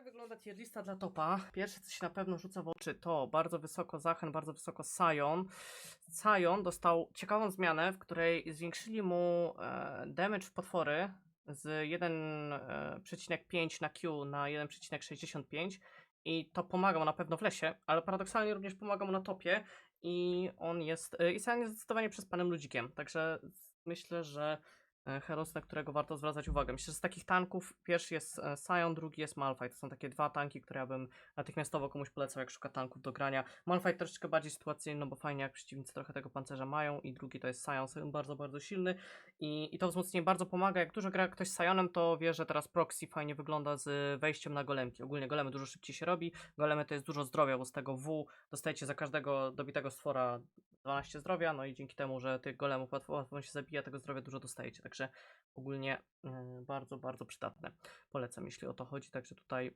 Tak wygląda tier lista dla topa. Pierwsze, co się na pewno rzuca w oczy, to bardzo wysoko Zachen, bardzo wysoko Sion. Sion dostał ciekawą zmianę, w której zwiększyli mu e, damage w potwory z 1,5 na Q na 1,65 i to pomaga mu na pewno w lesie, ale paradoksalnie również pomaga mu na topie i on jest, e, i Sion jest zdecydowanie przez panem ludzikiem, także myślę, że e, Heros, na którego warto zwracać uwagę. Myślę, że z takich tanków pierwszy jest e, Sion, drugi jest Malphite. To są takie dwa tanki, które ja bym natychmiastowo komuś polecał, jak szuka tanków do grania. Malphite troszeczkę bardziej sytuacyjny, no bo fajnie jak przeciwnicy trochę tego pancerza mają i drugi to jest Sion, Sion bardzo, bardzo silny i, i to wzmocnienie bardzo pomaga. Jak dużo gra ktoś z Sionem, to wie, że teraz proxy fajnie wygląda z wejściem na golemki. Ogólnie golemy dużo szybciej się robi, golemy to jest dużo zdrowia, bo z tego W dostajecie za każdego dobitego stwora 12 zdrowia, no i dzięki temu, że tych golemów łatwo, łatwo się zabija, tego zdrowia dużo dostajecie, także ogólnie y, bardzo, bardzo przydatne. Polecam, jeśli o to chodzi, także tutaj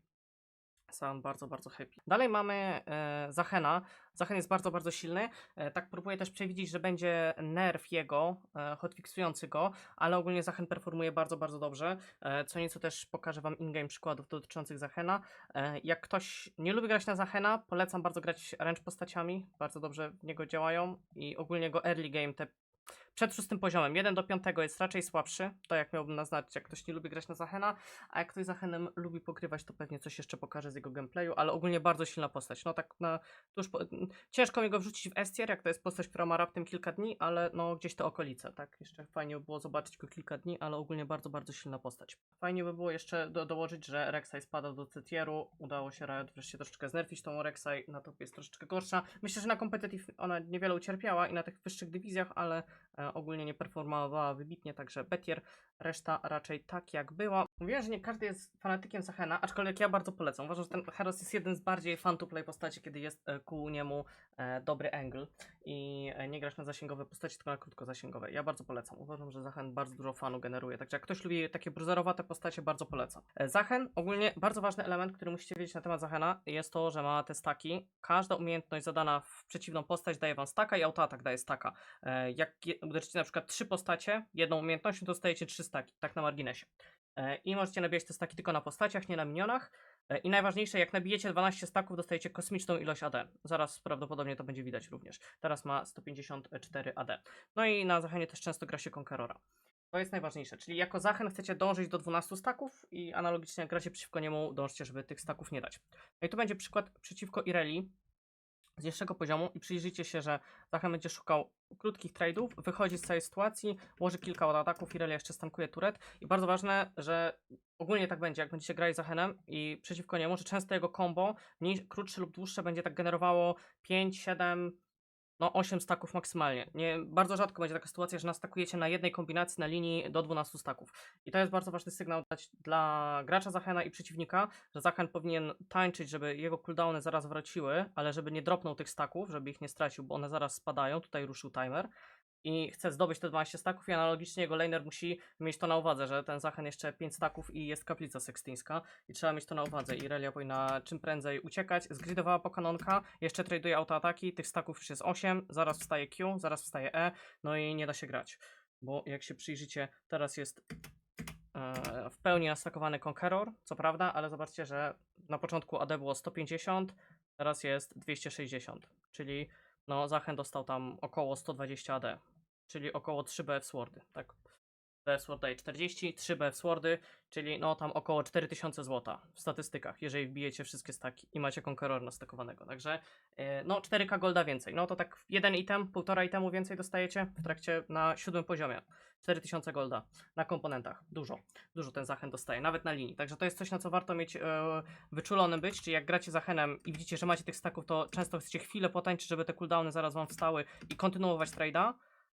sam bardzo, bardzo happy. Dalej mamy e, Zachena. Zachen jest bardzo, bardzo silny. E, tak próbuję też przewidzieć, że będzie nerf jego, e, hotfixujący go, ale ogólnie Zachen performuje bardzo, bardzo dobrze. E, co nieco też pokażę Wam in-game przykładów dotyczących Zachena. E, jak ktoś nie lubi grać na Zachena, polecam bardzo grać ręcz postaciami. Bardzo dobrze w niego działają i ogólnie go early game, te przed szóstym poziomem. 1 do 5 jest raczej słabszy. To jak miałbym naznaczyć, jak ktoś nie lubi grać na Zachena, a jak ktoś Zachenem lubi pogrywać, to pewnie coś jeszcze pokażę z jego gameplayu, ale ogólnie bardzo silna postać. No tak na tuż po, ciężko mi go wrzucić w S tier, jak to jest postać, która ma raptem kilka dni, ale no gdzieś te okolice, tak? Jeszcze fajnie by było zobaczyć go kilka dni, ale ogólnie bardzo, bardzo silna postać. Fajnie by było jeszcze do, dołożyć, że Rek'Sai spada do C tieru. Udało się Riot wreszcie troszeczkę znerfić tą Rek'Sai, na topie jest troszeczkę gorsza. Myślę, że na competitive ona niewiele ucierpiała i na tych wyższych dywizjach, ale e, ogólnie nie performowała wybitnie, także Betier, reszta raczej tak jak była. Mówiłem, że nie każdy jest fanatykiem Zachena, aczkolwiek ja bardzo polecam. Uważam, że ten Heros jest jeden z bardziej fan to play postaci, kiedy jest e, ku niemu e, dobry angle i e, nie grasz na zasięgowe postaci, tylko na krótkozasięgowe. Ja bardzo polecam. Uważam, że Zachen bardzo dużo fanu generuje, także jak ktoś lubi takie bruzerowate postacie, bardzo polecam. Zachen, ogólnie bardzo ważny element, który musicie wiedzieć na temat Zachena, jest to, że ma te staki. Każda umiejętność zadana w przeciwną postać daje wam staka i autoatak daje staka. Jak uderzycie na przykład trzy postacie, jedną umiejętnością, dostajecie trzy staki, tak na marginesie. E, I możecie nabijać te staki tylko na postaciach, nie na minionach. E, I najważniejsze, jak nabijecie 12 staków, dostajecie kosmiczną ilość AD. Zaraz prawdopodobnie to będzie widać również. Teraz ma 154 AD. No i na Zachenie też często gra się Conquerora. To jest najważniejsze, czyli jako Zachen chcecie dążyć do 12 staków i analogicznie jak gracie przeciwko niemu, dążcie, żeby tych staków nie dać. No i tu będzie przykład przeciwko Ireli z niższego poziomu i przyjrzyjcie się, że Zachen będzie szukał krótkich trade'ów, wychodzi z całej sytuacji, łoży kilka ataków, Irelia jeszcze stankuje turet. I bardzo ważne, że ogólnie tak będzie, jak będziecie grali Zachenem i przeciwko niemu, że często jego combo, mniej, krótsze lub dłuższe, będzie tak generowało 5, 7, no 8 staków maksymalnie. Nie, bardzo rzadko będzie taka sytuacja, że nastakujecie na jednej kombinacji na linii do 12 staków. I to jest bardzo ważny sygnał dać dla gracza Zachena i przeciwnika, że Zachen powinien tańczyć, żeby jego cooldowny zaraz wróciły, ale żeby nie dropnął tych staków, żeby ich nie stracił, bo one zaraz spadają. Tutaj ruszył timer. I chce zdobyć te 12 staków i analogicznie jego laner musi mieć to na uwadze, że ten Zachen jeszcze 5 staków i jest kaplica sekstyńska i trzeba mieć to na uwadze. I Relia powinna czym prędzej uciekać. Zgridowała pokanonka, jeszcze traduje autoataki, tych staków już jest 8, zaraz wstaje Q, zaraz wstaje E, no i nie da się grać. Bo jak się przyjrzycie, teraz jest e, w pełni nastakowany Conqueror, co prawda, ale zobaczcie, że na początku AD było 150, teraz jest 260, czyli no Zachen dostał tam około 120 AD, czyli około 3 BF Swordy, tak? BF Sword daje 40, 3 BF Swordy, czyli no tam około 4000 zł w statystykach, jeżeli wbijecie wszystkie staki i macie Conqueror nastakowanego, także e, no 4k golda więcej, no to tak jeden item, półtora itemu więcej dostajecie w trakcie na siódmym poziomie, 4000 golda na komponentach, dużo, dużo ten Zachen dostaje, nawet na linii, także to jest coś na co warto mieć e, wyczulonym być, czyli jak gracie Zachenem i widzicie, że macie tych staków, to często chcecie chwilę potańczyć, żeby te cooldowny zaraz wam wstały i kontynuować trade'a,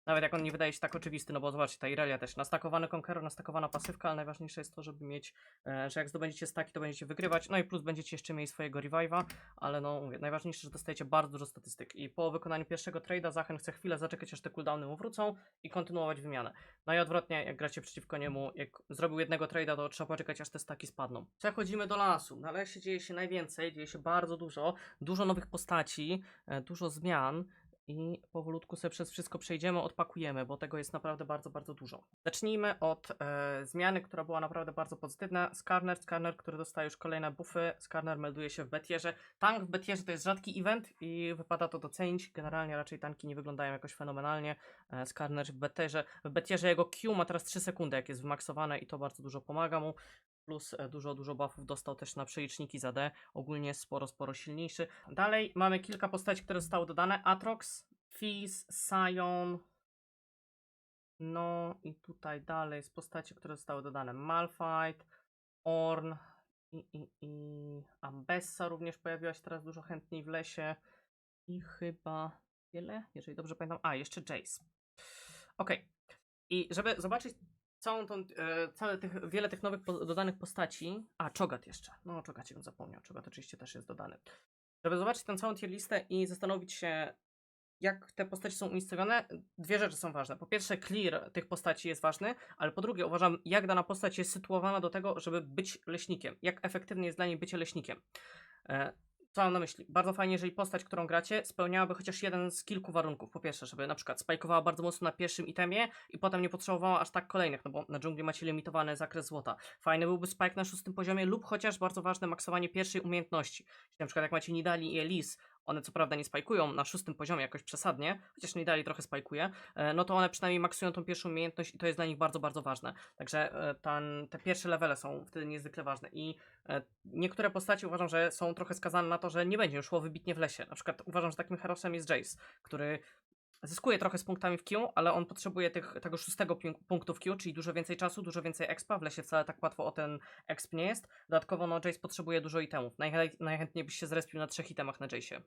nawet jak on nie wydaje się tak oczywisty, no bo zobaczcie, ta Irelia też nastakowany Conqueror, nastakowana pasywka, ale najważniejsze jest to, żeby mieć, e, że jak zdobędziecie staki, to będziecie wygrywać, no i plus będziecie jeszcze mieli swojego revive'a, ale no mówię, najważniejsze, że dostajecie bardzo dużo statystyk i po wykonaniu pierwszego trade'a Zachen chce chwilę zaczekać, aż te cooldowny mu wrócą i kontynuować wymianę. No i odwrotnie, jak gracie przeciwko niemu, jak zrobił jednego trade'a, to trzeba poczekać, aż te staki spadną. Przechodzimy do lasu. Na lesie dzieje się najwięcej, dzieje się bardzo dużo, dużo nowych postaci, e, dużo zmian, i powolutku sobie przez wszystko przejdziemy, odpakujemy, bo tego jest naprawdę bardzo, bardzo dużo. Zacznijmy od e, zmiany, która była naprawdę bardzo pozytywna. Skarner, Skarner, który dostaje już kolejne buffy. Skarner melduje się w Betierze. Tank w Betierze to jest rzadki event i wypada to docenić. Generalnie raczej tanki nie wyglądają jakoś fenomenalnie. E, Skarner w Betierze. W Betierze jego Q ma teraz 3 sekundy, jak jest wymaksowane i to bardzo dużo pomaga mu. Plus e, dużo, dużo buffów dostał też na przeliczniki za D. Ogólnie sporo, sporo silniejszy. Dalej mamy kilka postaci, które zostały dodane. Atrox, Fizz, Sion. No i tutaj dalej z postaci, które zostały dodane. Malphite, Orn i, i, i Ambessa również pojawiła się teraz dużo chętniej w lesie. I chyba tyle, jeżeli dobrze pamiętam. A, jeszcze Jace. Okej. I żeby zobaczyć całą tą, e, całe tych, wiele tych nowych po, dodanych postaci. A, Czogat jeszcze. No, o Czogacie bym zapomniał. Czogat oczywiście też jest dodany. Żeby zobaczyć tę całą tier listę i zastanowić się, jak te postaci są umiejscowione, dwie rzeczy są ważne. Po pierwsze, clear tych postaci jest ważny, ale po drugie, uważam, jak dana postać jest sytuowana do tego, żeby być leśnikiem. Jak efektywnie jest dla niej bycie leśnikiem. E, co mam na myśli? Bardzo fajnie, jeżeli postać, którą gracie, spełniałaby chociaż jeden z kilku warunków. Po pierwsze, żeby na przykład spajkowała bardzo mocno na pierwszym itemie i potem nie potrzebowała aż tak kolejnych, no bo na dżungli macie limitowany zakres złota. Fajny byłby spike na szóstym poziomie lub chociaż bardzo ważne maksowanie pierwszej umiejętności. Czyli na przykład jak macie Nidali i Elise, one co prawda nie spajkują na szóstym poziomie jakoś przesadnie, chociaż Nidali trochę spajkuje, e, no to one przynajmniej maksują tą pierwszą umiejętność i to jest dla nich bardzo, bardzo ważne. Także e, ten, te pierwsze levele są wtedy niezwykle ważne i e, niektóre postaci uważam, że są trochę skazane na to, że nie będzie już szło wybitnie w lesie. Na przykład uważam, że takim herosem jest Jace, który zyskuje trochę z punktami w Q, ale on potrzebuje tych, tego szóstego punktu w Q, czyli dużo więcej czasu, dużo więcej expa. W lesie wcale tak łatwo o ten exp nie jest. Dodatkowo no, Jace potrzebuje dużo itemów. Najchę- najchętniej byś się zrespił na trzech itemach na Jace'ie.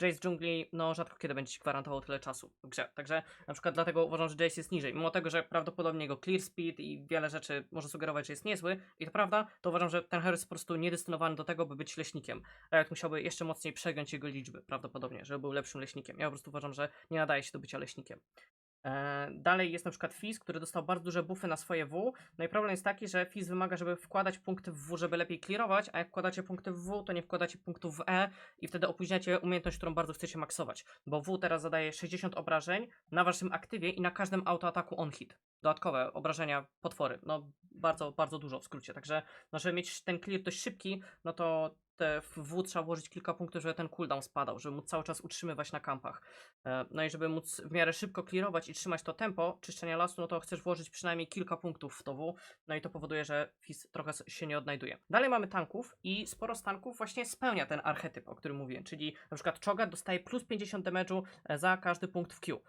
Jace w dżungli, no rzadko kiedy będzie ci gwarantował tyle czasu w grze. Także na przykład dlatego uważam, że Jace jest niżej. Mimo tego, że prawdopodobnie jego clear speed i wiele rzeczy może sugerować, że jest niezły i to prawda, to uważam, że ten jest po prostu niedestynowany do tego, by być leśnikiem. Riot musiałby jeszcze mocniej przegiąć jego liczby, prawdopodobnie, żeby był lepszym leśnikiem. Ja po prostu uważam, że nie nadaje się do bycia leśnikiem. E, dalej jest na przykład Fizz, który dostał bardzo duże buffy na swoje W. No i problem jest taki, że Fizz wymaga, żeby wkładać punkty w W, żeby lepiej clearować, a jak wkładacie punkty w W, to nie wkładacie punktów w E i wtedy opóźniacie umiejętność, którą bardzo chcecie maksować. Bo W teraz zadaje 60 obrażeń na waszym aktywie i na każdym autoataku on hit. Dodatkowe obrażenia, potwory. No bardzo, bardzo dużo w skrócie. Także, no, żeby mieć ten clear dość szybki, no to te w W trzeba włożyć kilka punktów, żeby ten cooldown spadał, żeby móc cały czas utrzymywać na kampach. E, No i żeby móc w miarę szybko clearować i trzymać to tempo czyszczenia lasu, no to chcesz włożyć przynajmniej kilka punktów w to W, no i to powoduje, że Fizz trochę się nie odnajduje. Dalej mamy tanków i sporo z tanków właśnie spełnia ten archetyp, o którym mówiłem, czyli na przykład Cho'Gath dostaje plus 50 damage'u e, za każdy punkt w Q,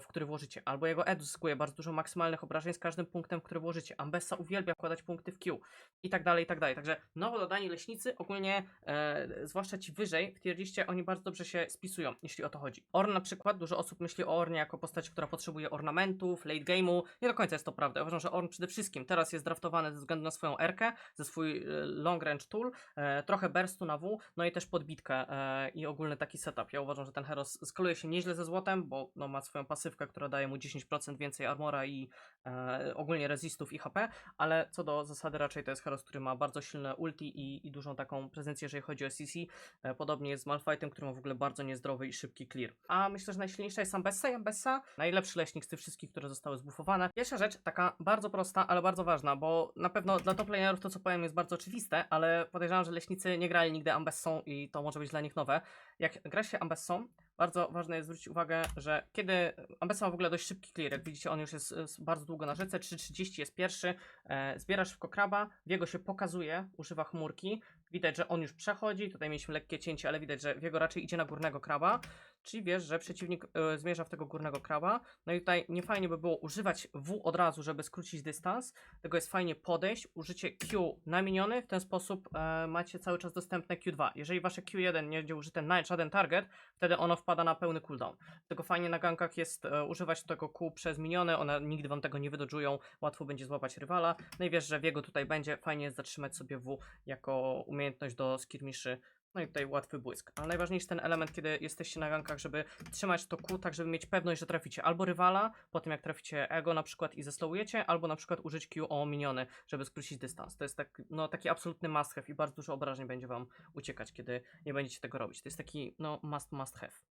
w który włożycie, albo jego Ed zyskuje bardzo dużo maksymalnych obrażeń z każdym punktem, który włożycie. Ambessa uwielbia wkładać punkty w Q i tak dalej, i tak dalej. Także nowo dodani leśnicy ogólnie, e, zwłaszcza ci wyżej w tier oni bardzo dobrze się spisują, jeśli o to chodzi. Orn na przykład, dużo osób myśli o Ornie jako postać, która potrzebuje ornamentów, late game'u. Nie do końca jest to prawda. Ja uważam, że Orn przede wszystkim teraz jest draftowany ze względu na swoją erkę, ze swój e, long range tool, e, trochę burstu na W, no i też podbitkę e, i ogólny taki setup. Ja uważam, że ten hero s- skaluje się nieźle ze złotem, bo no, ma swoją pasywkę, która daje mu 10% więcej armora i e, ogólnie resistów i HP, ale co do zasady raczej to jest hero, który ma bardzo silne ulti i, i dużą taką prezencję, jeżeli chodzi o CC. E, podobnie jest z Malfightem, który ma w ogóle bardzo niezdrowy i szybki clear. A myślę, że najsilniejsza jest Ambessa i Ambessa, najlepszy leśnik z tych wszystkich, które zostały zbufowane. Pierwsza rzecz, taka bardzo prosta, ale bardzo ważna, bo na pewno dla top to, co powiem, jest bardzo oczywiste, ale podejrzewam, że leśnicy nie grali nigdy Ambessą i to może być dla nich nowe. Jak gra się Ambessą, bardzo ważne jest zwrócić uwagę, że kiedy Ambessa ma w ogóle dość szybki clear, jak widzicie, on już jest, jest bardzo długo na rzece, 3.30 jest pierwszy, e, zbiera szybko kraba, Wiego się pokazuje, używa chmurki, widać, że on już przechodzi, tutaj mieliśmy lekkie cięcie, ale widać, że Wiego raczej idzie na górnego kraba, czyli wiesz, że przeciwnik e, zmierza w tego górnego kraba, no i tutaj nie fajnie by było używać W od razu, żeby skrócić dystans, tego jest fajnie podejść, użycie Q na miniony, w ten sposób e, macie cały czas dostępne Q2. Jeżeli wasze Q1 nie będzie użyte na żaden target, wtedy ono wpada na pełny cooldown. Tego fajnie na gankach jest e, używać tego Q przez miniony, one nigdy wam tego nie wydodżują, łatwo będzie złapać rywala. No i wiesz, że Wiego tutaj będzie, fajnie jest zatrzymać sobie W jako umiejętność do skirmiszy. No i tutaj łatwy błysk. Ale najważniejszy ten element, kiedy jesteście na gankach, żeby trzymać to Q, tak żeby mieć pewność, że traficie albo rywala, po tym jak traficie ego na przykład i zeslowujecie, albo na przykład użyć Q o miniony, żeby skrócić dystans. To jest tak, no, taki absolutny must have i bardzo dużo obrażeń będzie wam uciekać, kiedy nie będziecie tego robić. To jest taki no, must, must have.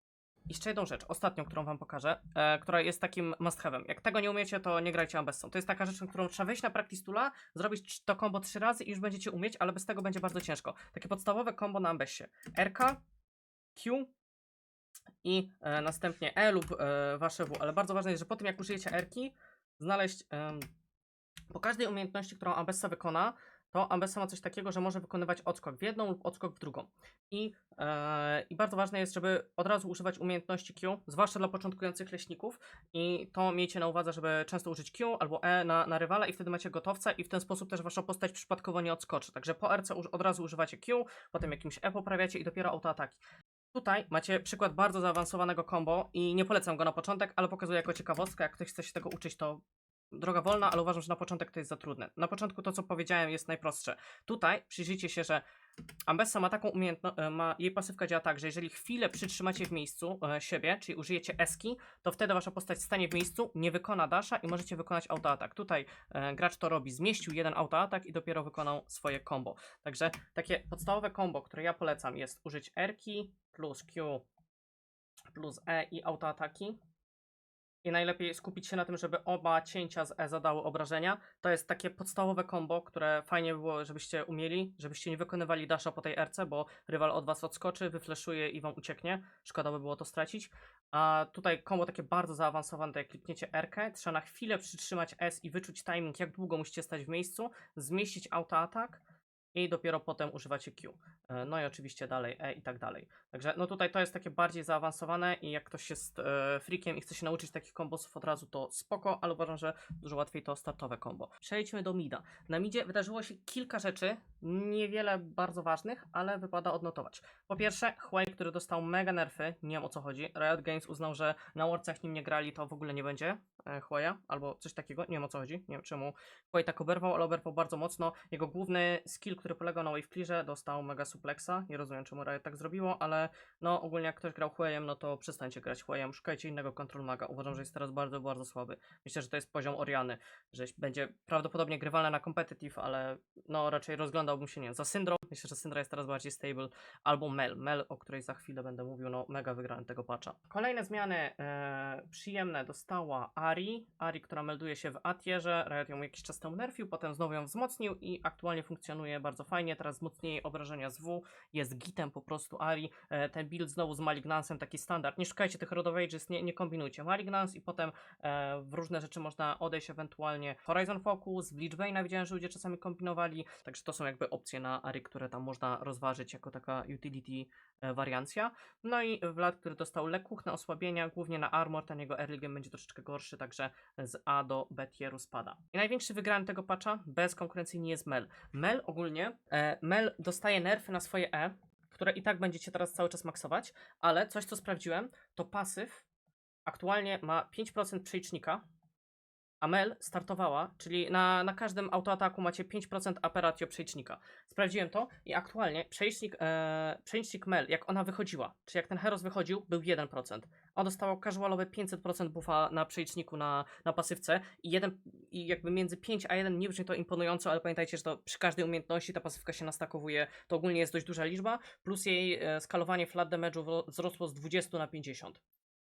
Jeszcze jedną rzecz, ostatnią, którą wam pokażę, e, która jest takim must have'em. Jak tego nie umiecie, to nie grajcie Ambessą. To jest taka rzecz, którą trzeba wejść na practice toola, zrobić to combo trzy razy i już będziecie umieć, ale bez tego będzie bardzo ciężko. Takie podstawowe combo na Ambessie. RK, Q i e, następnie E lub e, wasze W, ale bardzo ważne jest, że po tym jak użyjecie R-ki, znaleźć em, po każdej umiejętności, którą Ambessa wykona, to Ambessa ma coś takiego, że może wykonywać odskok w jedną lub odskok w drugą. I, e, I bardzo ważne jest, żeby od razu używać umiejętności Q, zwłaszcza dla początkujących leśników. I to miejcie na uwadze, żeby często użyć Q albo E na, na rywala i wtedy macie gotowca i w ten sposób też wasza postać przypadkowo nie odskoczy. Także po RC od razu używacie Q, potem jakimś E poprawiacie i dopiero autoataki. Tutaj macie przykład bardzo zaawansowanego combo i nie polecam go na początek, ale pokazuję jako ciekawostkę. Jak ktoś chce się tego uczyć, to droga wolna, ale uważam, że na początek to jest za trudne. Na początku to, co powiedziałem, jest najprostsze. Tutaj przyjrzyjcie się, że Ambessa ma taką umiejętność, ma, jej pasywka działa tak, że jeżeli chwilę przytrzymacie w miejscu e, siebie, czyli użyjecie eski, to wtedy wasza postać stanie w miejscu, nie wykona dasha i możecie wykonać autoatak. Tutaj e, gracz to robi, zmieścił jeden autoatak i dopiero wykonał swoje combo. Także takie podstawowe combo, które ja polecam jest użyć R-ki plus Q plus E i autoataki. I najlepiej skupić się na tym, żeby oba cięcia z E zadały obrażenia. To jest takie podstawowe combo, które fajnie by było, żebyście umieli, żebyście nie wykonywali dasha po tej RC, bo rywal od was odskoczy, wyfleszuje i wam ucieknie. Szkoda by było to stracić. A tutaj combo takie bardzo zaawansowane, jak klikniecie R, trzeba na chwilę przytrzymać S i wyczuć timing, jak długo musicie stać w miejscu, zmieścić autoatak i dopiero potem używacie Q. E, No i oczywiście dalej E i tak dalej. Także no tutaj to jest takie bardziej zaawansowane i jak ktoś jest e, freakiem i chce się nauczyć takich kombosów od razu, to spoko, ale uważam, że dużo łatwiej to startowe combo. Przejdźmy do mida. Na midzie wydarzyło się kilka rzeczy, niewiele bardzo ważnych, ale wypada odnotować. Po pierwsze, Huawei, który dostał mega nerfy, nie wiem o co chodzi. Riot Games uznał, że na Warcach nim nie grali, to w ogóle nie będzie e, Huawei'a, albo coś takiego, nie wiem o co chodzi, nie wiem czemu Huawei tak oberwał, ale oberwał bardzo mocno. Jego główny skill, który polegał na wave clearze, dostał mega suplexa. Nie rozumiem czemu Riot tak zrobiło, ale no ogólnie jak ktoś grał Huawei'em, no to przestańcie grać Huawei'em, szukajcie innego control maga. Uważam, że jest teraz bardzo, bardzo słaby. Myślę, że to jest poziom Oriany, że będzie prawdopodobnie grywalne na competitive, ale no raczej rozglądałbym się, nie wiem, za Syndrom. Myślę, że Syndra jest teraz bardziej stable, albo Mel. Mel, o której za chwilę będę mówił, no mega wygrałem tego patcha. Kolejne zmiany e, przyjemne dostała Ari. Ari, która melduje się w Atierze. Riot ją jakiś czas temu nerfił, potem znowu ją wzmocnił i aktualnie funkcjonuje bardzo fajnie. Teraz wzmocnienie jej obrażenia z W jest gitem po prostu Ari. E, ten build znowu z Malignansem, taki standard. Nie szukajcie tych Road Ages, nie, nie kombinujcie. Malignans i potem e, w różne rzeczy można odejść ewentualnie. Horizon Focus, w Bleachbane'a widziałem, że ludzie czasami kombinowali, także to są jakby opcje na Ari, które tam można rozważyć jako taka utility e, wariancja. No i Vlad, który dostał lekuchne osłabienia, głównie na armor, ten jego early game będzie troszeczkę gorszy, także z A do B tieru spada. I największy wygrany tego patcha, bez konkurencyjnie jest Mel. Mel ogólnie, e, Mel dostaje nerfy na swoje E, które i tak będziecie teraz cały czas maksować, ale coś co sprawdziłem, to pasyw aktualnie ma 5% przelicznika, a Mel startowała, czyli na, na każdym autoataku macie 5% aperatio przelicznika. Sprawdziłem to i aktualnie przelicznik, e, Mel, jak ona wychodziła, czy jak ten Heros wychodził, był 1%. On dostał casualowe 500% buffa na przeliczniku na, na pasywce i, jeden, i jakby między 5 a 1 nie brzmi to imponująco, ale pamiętajcie, że to przy każdej umiejętności ta pasywka się nastakowuje, to ogólnie jest dość duża liczba, plus jej e, skalowanie flat damage'u wzrosło z 20 na 50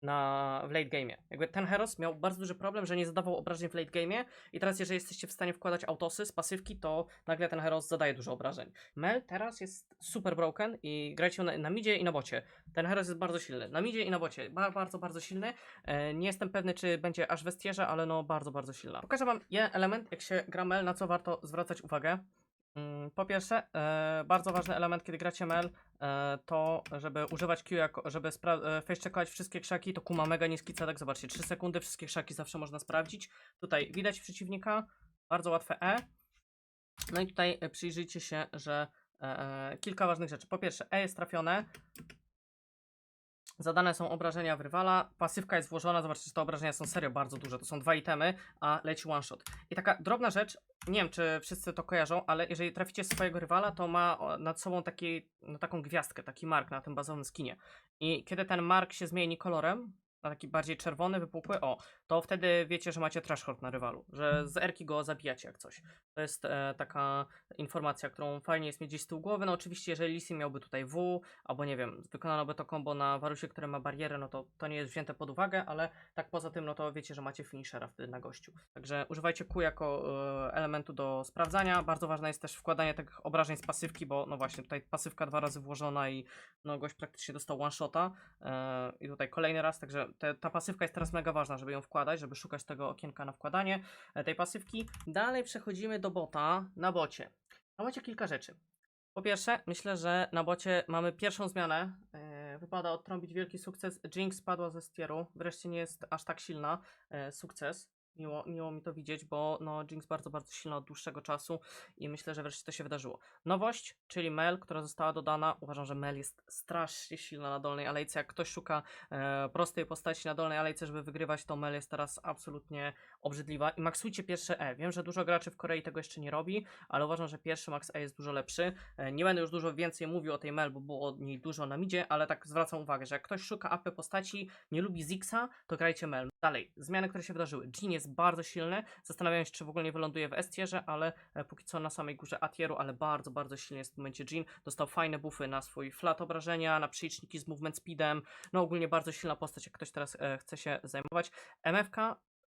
na, w late game'ie. Jakby ten Heros miał bardzo duży problem, że nie zadawał obrażeń w late game'ie i teraz jeżeli jesteście w stanie wkładać autosy z pasywki, to nagle ten Heros zadaje dużo obrażeń. Mel teraz jest super broken i grajcie na, na midzie i na bocie. Ten Heros jest bardzo silny. Na midzie i na bocie. Ba, bardzo, bardzo silny. E, nie jestem pewny, czy będzie aż westierze, ale no bardzo, bardzo silna. Pokażę wam jeden element, jak się gra Mel, na co warto zwracać uwagę. Mm, Po pierwsze, e, bardzo ważny element, kiedy gracie Mel, e, to żeby używać Q, jako, żeby e, face checkować wszystkie krzaki, to Q ma mega niski cedek, zobaczcie, 3 sekundy, wszystkie krzaki zawsze można sprawdzić. Tutaj widać przeciwnika, bardzo łatwe E. No i tutaj przyjrzyjcie się, że kilka ważnych rzeczy. Po pierwsze, E jest trafione, Zadane są obrażenia w rywala, pasywka jest włożona, zobaczcie, że te obrażenia są serio bardzo duże, to są dwa itemy, a leci one shot. I taka drobna rzecz, nie wiem czy wszyscy to kojarzą, ale jeżeli traficie swojego rywala, to ma nad sobą taki, no, taką gwiazdkę, taki mark na tym bazowym skinie. I kiedy ten mark się zmieni kolorem, na taki bardziej czerwony, wypukły, o, to wtedy wiecie, że macie threshold na rywalu, że z erki go zabijacie jak coś. To jest e, taka informacja, którą fajnie jest mieć gdzieś z tyłu głowy. No oczywiście, jeżeli Lissin miałby tutaj W, albo nie wiem, wykonano by to combo na Warusie, które ma barierę, no to to nie jest wzięte pod uwagę, ale tak poza tym, no to wiecie, że macie finishera wtedy na gościu. Także używajcie Q jako e, elementu do sprawdzania. Bardzo ważne jest też wkładanie tych obrażeń z pasywki, bo no właśnie, tutaj pasywka dwa razy włożona i no gość praktycznie dostał one shota e, i tutaj kolejny raz, także te, ta pasywka jest teraz mega ważna, żeby ją wkładać, żeby szukać tego okienka na wkładanie e, tej pasywki. Dalej przechodzimy do bota na bocie. Na bocie kilka rzeczy. Po pierwsze, myślę, że na bocie mamy pierwszą zmianę. E, wypada odtrąbić wielki sukces. Jinx spadła ze stieru. Wreszcie nie jest aż tak silna. E, sukces. Miło, miło mi to widzieć, bo no, Jinx bardzo, bardzo silna od dłuższego czasu i myślę, że wreszcie to się wydarzyło. Nowość, czyli Mel, która została dodana. Uważam, że Mel jest strasznie silna na dolnej alejce. Jak ktoś szuka e, prostej postaci na dolnej alejce, żeby wygrywać, to Mel jest teraz absolutnie obrzydliwa. I maksujcie pierwsze E. Wiem, że dużo graczy w Korei tego jeszcze nie robi, ale uważam, że pierwszy max E jest dużo lepszy. E, nie będę już dużo więcej mówił o tej Mel, bo było od niej dużo na midzie, ale tak zwracam uwagę, że jak ktoś szuka AP postaci, nie lubi Zixa, to grajcie Mel. Dalej, zmiany, które się wydarzyły. Jin jest bardzo silny. Zastanawiam się, czy w ogóle nie wyląduje w S-tierze, ale e, póki co na samej górze A-tieru, ale bardzo, bardzo silny jest w momencie Jin. Dostał fajne buffy na swój flat obrażenia, na przeliczniki z movement speedem. No ogólnie bardzo silna postać, jak ktoś teraz e, chce się zajmować. MFK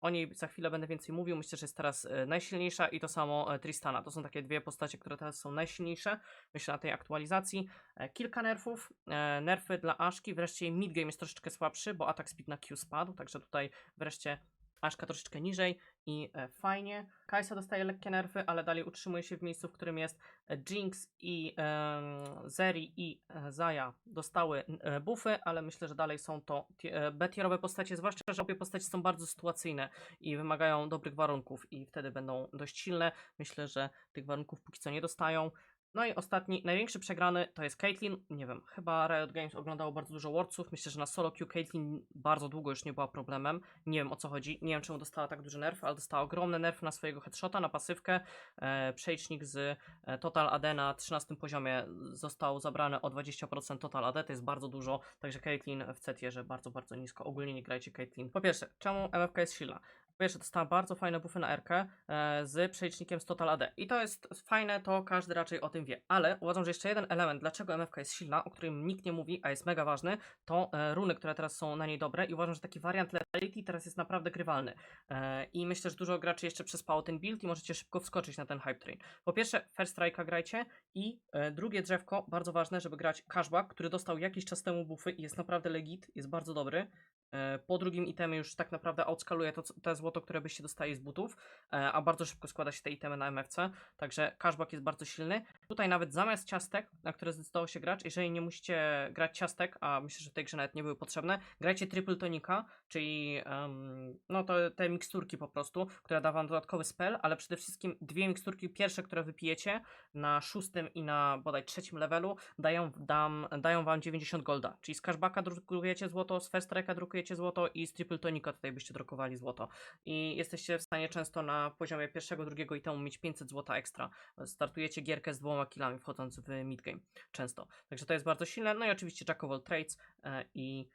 o niej za chwilę będę więcej mówił. Myślę, że jest teraz e, najsilniejsza i to samo e, Tristana. To są takie dwie postacie, które teraz są najsilniejsze. Myślę na tej aktualizacji. E, kilka nerfów. Nerfy dla Ashki. Wreszcie midgame jest troszeczkę słabszy, bo atak speed na Q spadł. Także tutaj wreszcie Ashka troszeczkę niżej i e, fajnie. Kajsa dostaje lekkie nerfy, ale dalej utrzymuje się w miejscu, w którym jest e, Jinx i e, Zeri i e, Zaya dostały e, buffy, ale myślę, że dalej są to e, B-tierowe postacie, zwłaszcza, że obie postacie są bardzo sytuacyjne i wymagają dobrych warunków i wtedy będą dość silne. Myślę, że tych warunków póki co nie dostają. No i ostatni, największy przegrany to jest Caitlyn. Nie wiem, chyba Riot Games oglądało bardzo dużo Wordsów. Myślę, że na solo queue Caitlyn bardzo długo już nie była problemem. Nie wiem o co chodzi. Nie wiem, czemu dostała tak duży nerf, ale dostała ogromne nerfy na swojego headshota, na pasywkę. E, z e, Total AD na 13 poziomie został zabrany o 20% Total AD. To jest bardzo dużo. Także Caitlyn w C-tierze bardzo, bardzo nisko. Ogólnie nie grajcie Caitlyn. Po pierwsze, czemu MFK jest silna? Pierwsze, dostała bardzo fajne buffy na RK e, z przelicznikiem z Total AD. I to jest fajne, to każdy raczej o tym wie. Ale uważam, że jeszcze jeden element, dlaczego MFK jest silna, o którym nikt nie mówi, a jest mega ważny, to e, runy, które teraz są na niej dobre. I uważam, że taki wariant Lethality teraz jest naprawdę grywalny. E, I myślę, że dużo graczy jeszcze przespało ten build i możecie szybko wskoczyć na ten hype train. Po pierwsze, First Strike'a grajcie i e, drugie drzewko, bardzo ważne, żeby grać Cashback, który dostał jakiś czas temu buffy i jest naprawdę legit, jest bardzo dobry. E, Po drugim itemie już tak naprawdę outskaluje to, to złoto, które byście dostali z butów, e, a bardzo szybko składa się te itemy na MFC, także cashback jest bardzo silny. Tutaj nawet zamiast ciastek, na które zdecydował się gracz, jeżeli nie musicie grać ciastek, a myślę, że w tej grze nawet nie były potrzebne, grajcie triple tonika, czyli em, no to te miksturki po prostu, która da wam dodatkowy spell, ale przede wszystkim dwie miksturki pierwsze, które wypijecie na szóstym i na bodaj trzecim levelu dają, dam, dają wam 90 golda, czyli z cashbacka drukujecie złoto, z first strike'a drukujecie złoto i z triple tonika tutaj byście drukowali złoto i jesteście w stanie często na poziomie pierwszego, drugiego itemu mieć 500 złota ekstra. Startujecie gierkę z dwoma killami wchodząc w midgame często. Także to jest bardzo silne. No i oczywiście Jack of all trades e, i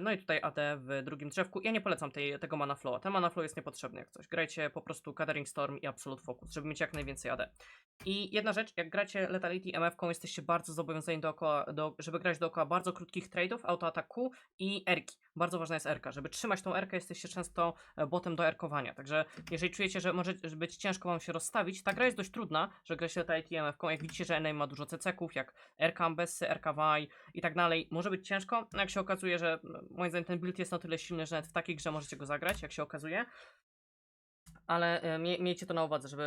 no i tutaj AD w drugim drzewku. Ja nie polecam tej, tego mana flowa. Ten mana flow jest niepotrzebny jak coś. Grajcie po prostu Gathering Storm i Absolute Focus, żeby mieć jak najwięcej AD. I jedna rzecz, jak gracie Letality MF-ką, jesteście bardzo zobowiązani dookoła, do, żeby grać dookoła bardzo krótkich trade'ów, autoataku i erki. Bardzo ważna jest erka. Żeby trzymać tą erkę, jesteście często e, botem do erkowania. Także jeżeli czujecie, że może być ciężko wam się rozstawić, ta gra jest dość trudna, że gra się Letality MF-ką. Jak widzicie, że NA ma dużo ceceków, jak RK Ambessy, RK Vaj i tak dalej. Może być ciężko, no jak się okazuje, że moim zdaniem ten build jest na tyle silny, że nawet w takiej grze możecie go zagrać, jak się okazuje. Ale e, mie, miejcie to na uwadze, żeby,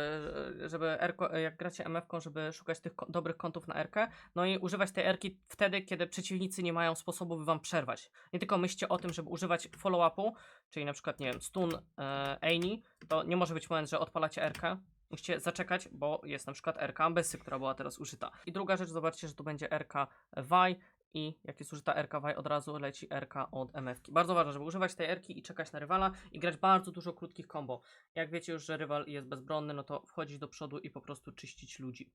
e, żeby erko, e, jak gracie MF-ką, żeby szukać tych dobrych kątów na erkę, no i używać tej erki wtedy, kiedy przeciwnicy nie mają sposobu, by wam przerwać. Nie tylko myślcie o tym, żeby używać follow-upu, czyli na przykład, nie wiem, stun e, Aini, to nie może być moment, że odpalacie erkę, Musicie zaczekać, bo jest na przykład RK Ambessy, która była teraz użyta. I druga rzecz, zobaczcie, że tu będzie RK Vi i jak jest użyta RK Vi, od razu leci RK od MF-ki. Bardzo ważne, żeby używać tej RK i czekać na rywala i grać bardzo dużo krótkich combo. Jak wiecie już, że rywal jest bezbronny, no to wchodzić do przodu i po prostu czyścić ludzi.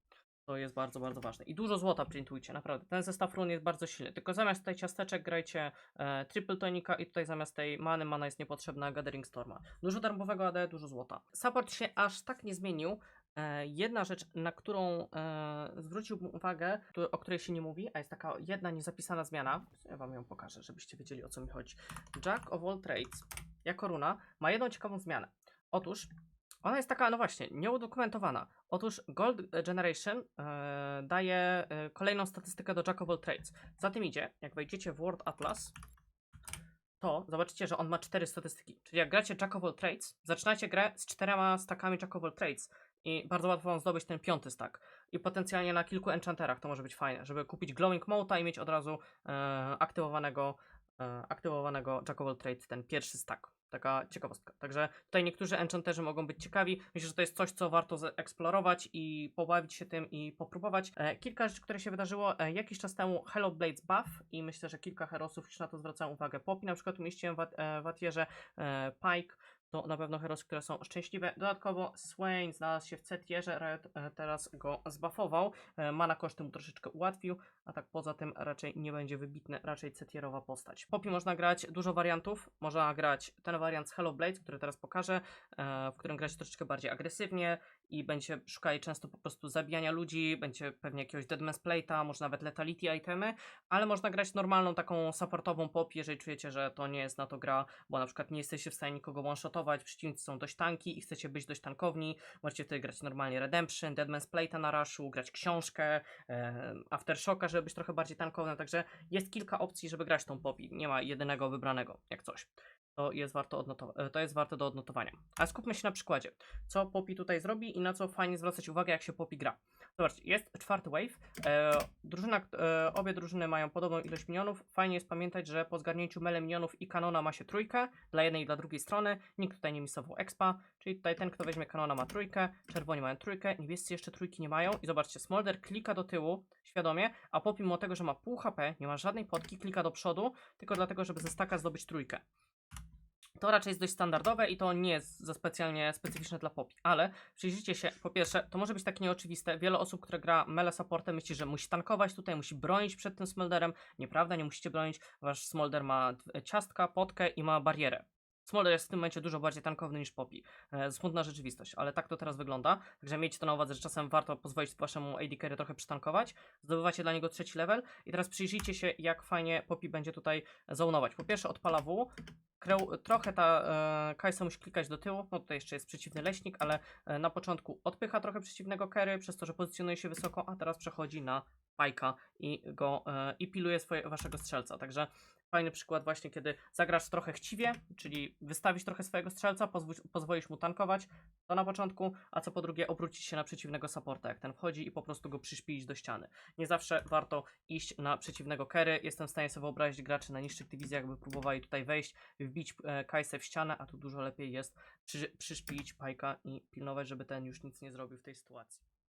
To jest bardzo, bardzo ważne. I dużo złota printujcie, naprawdę. Ten zestaw run jest bardzo silny. Tylko zamiast tutaj ciasteczek grajcie e, triple tonika i tutaj zamiast tej many, mana jest niepotrzebna, Gathering Storma. Dużo darmowego AD, dużo złota. Support się aż tak nie zmienił. E, jedna rzecz, na którą e, zwróciłbym uwagę, o której się nie mówi, a jest taka jedna niezapisana zmiana. Ja wam ją pokażę, żebyście wiedzieli o co mi chodzi. Jack of all trades, jako runa, ma jedną ciekawą zmianę. Otóż ona jest taka, no właśnie, nieudokumentowana. Otóż Gold Generation e, daje e, kolejną statystykę do Jack of all Trades. Za tym idzie, jak wejdziecie w World Atlas, to zobaczycie, że on ma cztery statystyki. Czyli jak gracie Jack of all Trades, zaczynacie grę z czterema stakami Jack of all Trades i bardzo łatwo wam zdobyć ten piąty stack. I potencjalnie na kilku enchanterach to może być fajne, żeby kupić Glowing Mota i mieć od razu e, aktywowanego, e, aktywowanego Jack of all Trades, ten pierwszy stack. Taka ciekawostka. Także tutaj niektórzy enchanterzy mogą być ciekawi. Myślę, że to jest coś, co warto zeksplorować i pobawić się tym i popróbować. E, kilka rzeczy, które się wydarzyło e, jakiś czas temu. Hello Blades buff i myślę, że kilka herosów już na to zwracają uwagę. Popi na przykład umieściłem w, at- e, w atierze e, Pike. To na pewno herosy, które są szczęśliwe. Dodatkowo Swain znalazł się w C-tierze, Riot e, teraz go zbuffował. E, mana koszty mu troszeczkę ułatwił, a tak poza tym raczej nie będzie wybitny, raczej C-tierowa postać. Popi można grać dużo wariantów. Można grać ten wariant z Hello Blades, który teraz pokażę, e, w którym grać troszeczkę bardziej agresywnie i będzie szukali często po prostu zabijania ludzi, będzie pewnie jakiegoś Deadman's Plate'a, może nawet Letality itemy, ale można grać normalną taką supportową pop, jeżeli czujecie, że to nie jest na to gra, bo na przykład nie jesteście w stanie nikogo one-shotować, przeciwnicy są dość tanki i chcecie być dość tankowni, możecie wtedy grać normalnie Redemption, Deadman's Plate'a na rushu, grać książkę, e, Aftershocka, żeby być trochę bardziej tankownym, także jest kilka opcji, żeby grać tą popi, nie ma jedynego wybranego, jak coś. To jest, warto e, to jest warte do odnotowania. Ale skupmy się na przykładzie. Co Poppy tutaj zrobi i na co fajnie zwracać uwagę, jak się Poppy gra. Zobaczcie, jest czwarty wave. E, drużyna, e, obie drużyny mają podobną ilość minionów. Fajnie jest pamiętać, że po zgarnięciu mele minionów i kanona ma się trójkę dla jednej i dla drugiej strony. Nikt tutaj nie misował expa, czyli tutaj ten, kto weźmie kanona ma trójkę, czerwoni mają trójkę, niebiescy jeszcze trójki nie mają. I zobaczcie, Smolder klika do tyłu świadomie, a Poppy mimo tego, że ma pół HP, nie ma żadnej potki, klika do przodu, tylko dlatego, żeby ze staka zdobyć trójkę. To raczej jest dość standardowe i to nie jest za specjalnie specyficzne dla Poppy, ale przyjrzyjcie się, po pierwsze, to może być tak nieoczywiste. Wiele osób, które gra mele supportem myśli, że musi tankować tutaj, musi bronić przed tym smolderem. Nieprawda, nie musicie bronić. Wasz smolder ma d- ciastka, potkę i ma barierę. Smolder jest w tym momencie dużo bardziej tankowny niż Poppy. E, smutna rzeczywistość, ale tak to teraz wygląda. Także miejcie to na uwadze, że czasem warto pozwolić waszemu AD carry trochę przytankować. Zdobywacie dla niego trzeci level i teraz przyjrzyjcie się, jak fajnie Poppy będzie tutaj zonować. Po pierwsze odpala W, trochę ta e, Kajsa musi klikać do tyłu, no tutaj jeszcze jest przeciwny leśnik, ale e, na początku odpycha trochę przeciwnego Kerry, przez to, że pozycjonuje się wysoko, a teraz przechodzi na Pajka i go e, i piluje swoje, waszego strzelca. Także fajny przykład właśnie, kiedy zagrasz trochę chciwie, czyli wystawisz trochę swojego strzelca, pozwól, pozwolisz mu tankować, to na początku, a co po drugie obrócić się na przeciwnego supporta, jak ten wchodzi i po prostu go przyszpilić do ściany. Nie zawsze warto iść na przeciwnego Kerry. Jestem w stanie sobie wyobrazić graczy na niższych dywizjach, by próbowali tutaj wejść, wbić e, w ścianę, a tu dużo lepiej jest przy, przyszpilić Pajka i pilnować, żeby ten już nic nie zrobił w tej sytuacji.